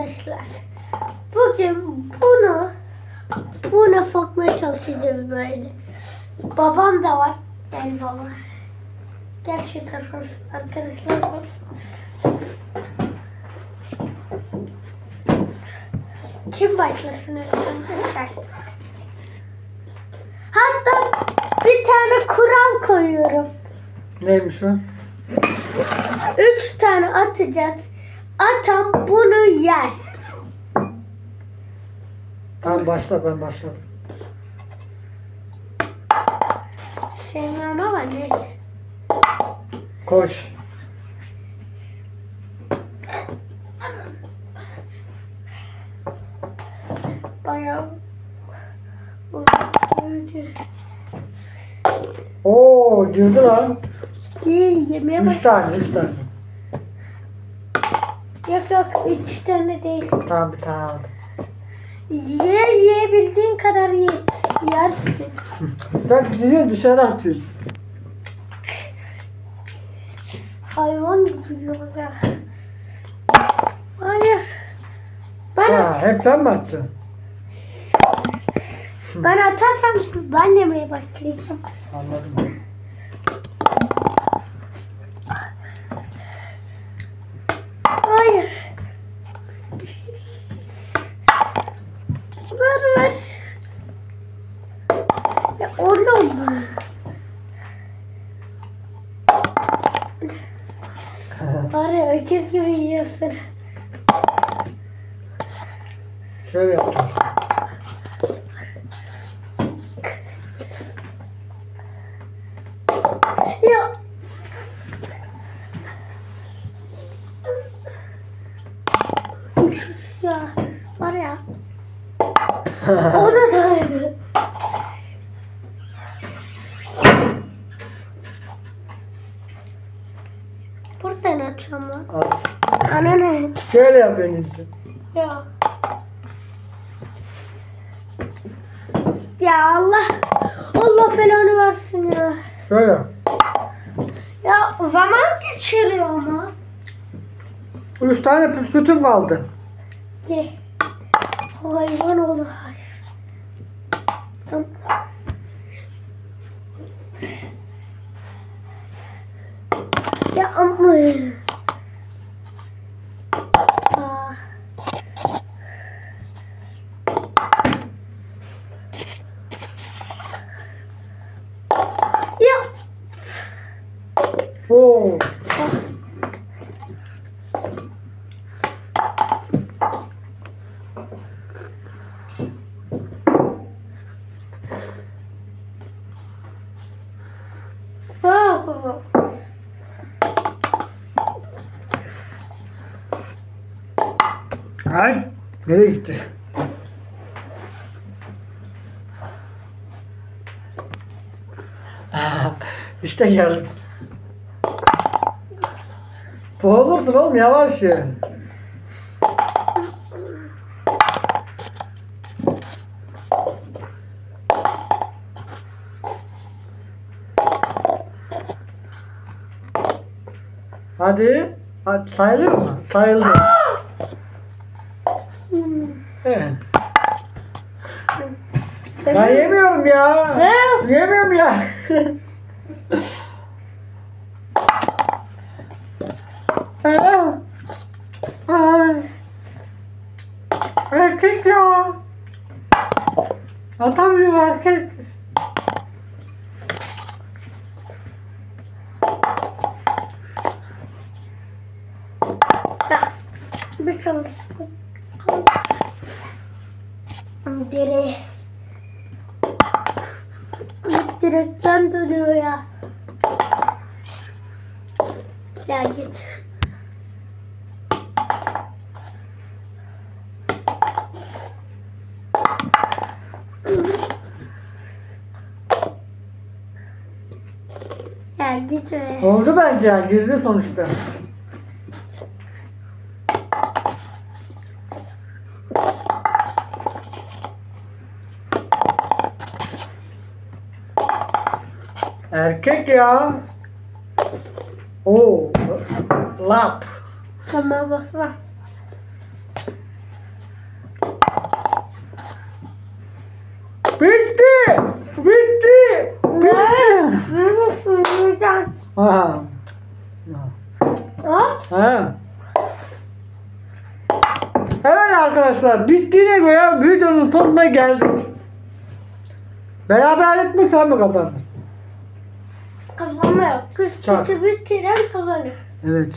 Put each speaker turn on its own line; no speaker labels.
arkadaşlar. Bugün bunu bunu sokmaya çalışacağız böyle. Babam da var. Gel baba. Gel şu tarafa arkadaşlar. Kim başlasın arkadaşlar? Hatta bir tane kural koyuyorum.
Neymiş o?
Üç tane atacağız. Atan bunu yer.
Tamam başla ben başladım.
Sevmem ama neyse.
Koş.
Bayağı.
Oo girdi lan.
Yemeye
Üç
bak.
tane, üç tane.
Yok üç tane değil.
Tamam bir tane aldım.
Ye yiyebildiğin kadar ye. Yersin.
Ben gidiyor dışarı atıyorum.
Hayvan gibi yiyor ya. Hayır. Ben,
Ha, hep ben mi attım?
ben atarsam ben yemeye başlayacağım.
Anladım.
Oğlum. Ya öküz gibi yiyorsun.
Şöyle yapacağım.
Ya. Uçuş ya. Var ya. O da daydı. Lan.
Al.
Ana ne?
Şöyle yap en iyisi.
Ya. Ya Allah. Allah belanı versin ya.
Şöyle.
Ya zaman geçiriyor ama.
Üç tane püskürtüm kaldı.
Ye. Hayvan oğlu hayır. Tamam. Ya ama.
Oo. Ay. Nereye gitti? Aa, işte geldi. Boğulursun oğlum yavaş ye. Hadi. Hadi sayılır mı? Sayıldı. Evet. Ben yemiyorum ya.
Ne?
Yemiyorum ya. Aa. Ay. Erkek ya. Atamıyorum erkek.
Ya, bir çalıştım. Direğe. Direkten dönüyor ya. Ya git. Be.
Oldu bence ya. Gizli sonuçta. Erkek ya. Oo. Lap.
Tamam bak bak.
Aha.
Ha?
Ha. Evet arkadaşlar bittiğine göre videonun sonuna geldik. Beraberlik mi sen mi kazandın?
Kazanma yok. Kız kötü bitiren kazanır.
Evet.